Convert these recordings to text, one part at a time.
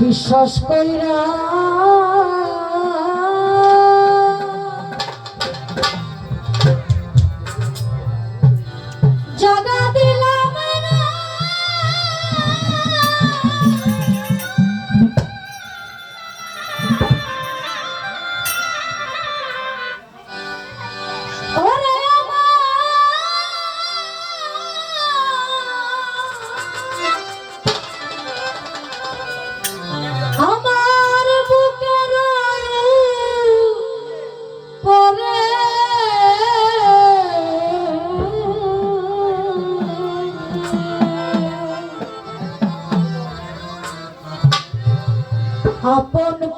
বিশ্বাস কইরা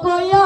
Coyote.